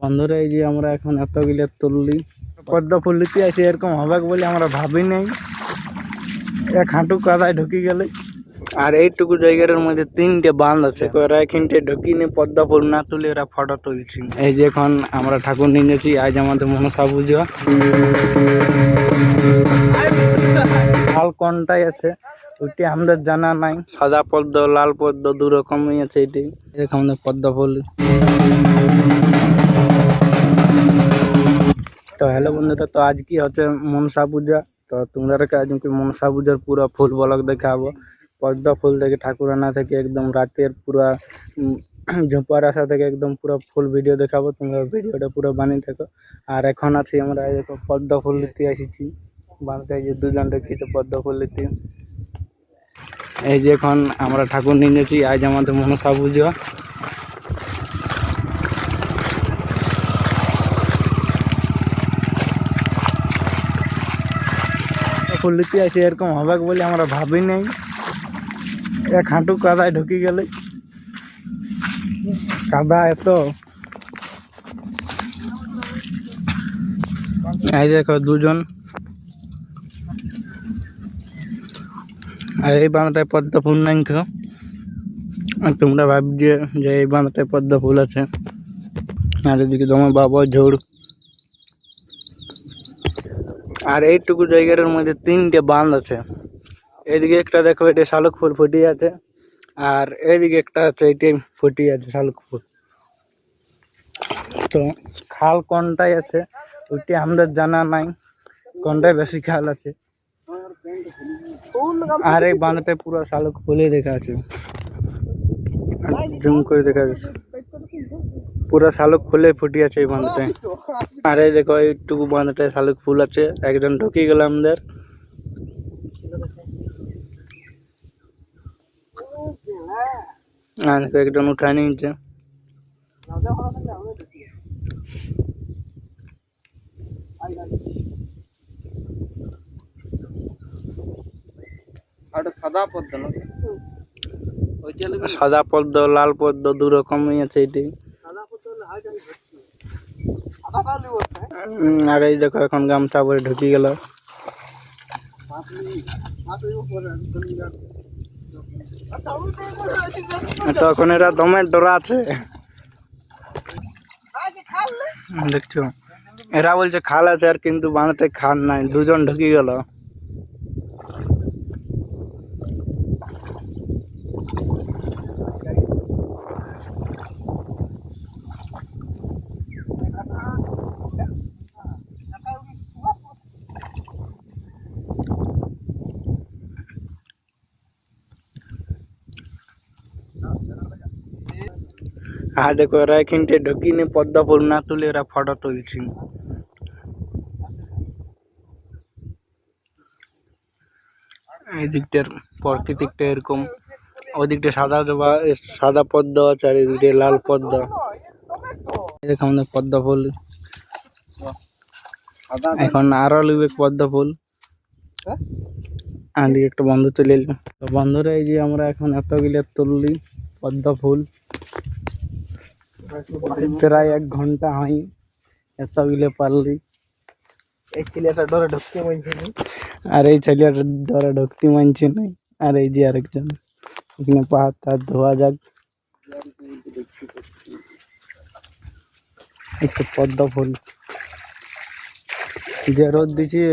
বন্ধুরা, এই যে আমরা এখন এতগুলো তুললি, পদ্ম ফুল নিতে আসি, এরকম হবে বলে আমরা ভাবি নাই। এক হাঁটু কাদায় ঢুকি গেলে। আর এইটুকু জায়গার মধ্যে তিনটে বাঁধ আছে ওরা এখানটে ঢুকি নিয়ে পদ্ম ফুল না তুলে ওরা ফটো তুলছি। এই যে এখন আমরা ঠাকুর নিয়ে যাচ্ছি, আজ আমাদের মনসা পুজো। লাল কোনটাই আছে, ওইটি আমাদের জানা নাই। সাদা পদ্ম, লাল পদ্ম দু রকমই আছে এটি। দেখ আমাদের পদ্ম ফুল। তো হ্যালো বন্ধুরা, তো আজ কি হচ্ছে মনসা পূজা। তো তোমরা আজকে মনসা পূজার পুরো ফুল বলক দেখাবো। পদ্ম ফুল থেকে ঠাকুরানা থেকে, একদম রাতের পুরা ঝোপার আসা থেকে একদম পুরো ফুল ভিডিও দেখাবো। তোমরা ভিডিওটা পুরো বানিয়ে থাকো আর এখন আছি আমরা দেখো, পদ্ম ফুল নিতে এসেছি। এই যে দুজন রেখেছে পদ্ম ফুল নিতে। এই যে এখন আমরা ঠাকুর নিয়ে আজ আমাদের মনসা পুজো। ফুল নিতে আসি এরকম হবে বলে আমরা ভাবি নাই। এক হাঁটু কাদায় ঢুকি গেলে। কাদা এত। এই দেখো দুজন। আর এই বাঁধটায় পদ্ম ফুল নাই তো। আর তোমরা ভাবছে যে এই বাঁধটায় পদ্ম ফুল আছে। আর এদিকে তোমার বাবা ঝোড়। আর এইটুকু জায়গার মধ্যে তিনটে বাঁধ আছে। এইদিকে একটা দেখো, এটা শালুক ফুল ফুটিয়ে আছে। আর এইদিকে একটা আছে এটাই ফুটিয়ে আছে, শালুক ফুল। তো খাল কোনটাই আছে ওইটি আমাদের জানা নাই। কোনটায় বেশি খাল আছে? আর এই বাঁধটায় পুরো শালুক ফুলে দেখা আছে। জুম করে দেখা যাচ্ছে। পুরো শালুক ফুলে ফুটে আছে এই বাঁধটায় আর দেখো এইটুকু বাঁধটায় শালুক ফুল আছে একজন ঢুকে গেল আমাদের। আর দেখো একজন উঠায় নিয়েছে। সাদা পদ্ম লাল পদ্ম দু রকমই আছে এটি। আর এই দেখো, এখন গামছা পরে ঢুকি গেল। তখন এরা দমে ডরা আছে। দেখছ? এরা বলছে, খাল আছে আর কিন্তু বাঁধটায় খাল নাই। দুজন ঢুকি গেল। আর দেখো এরা এখানটে ঢুকি নিয়ে পদ্ম ফুল না তুলে এরা ফটো তুলছি। এই দিকটার প্রকৃতিকটা এরকম। ওই দিকটা সাদা জবা সাদা পদ্ম আছে আর এদিকটা লাল পদ্ম। দেখো আমাদের পদ্ম ফুল। এখন আরও লিবে পদ্ম ফুল। আর দিকে একটা বন্ধু চলে এলো। বন্ধুরা এই যে আমরা এখন এতগুলো তুললি পদ্ম ফুল। প্রায় এক ঘণ্টা হয় এতগুলো পারলি এই ছেলেটা ডরে ঢুকতে মানছে না আর এই ছেলেটা ধরে ঢুকতে মানছে নাই আর এই যে আরেকজন এখানে পাহাড় টাহাড় ধোয়া যাক একটু পদ্ম ফুল যে রোদ দিচ্ছে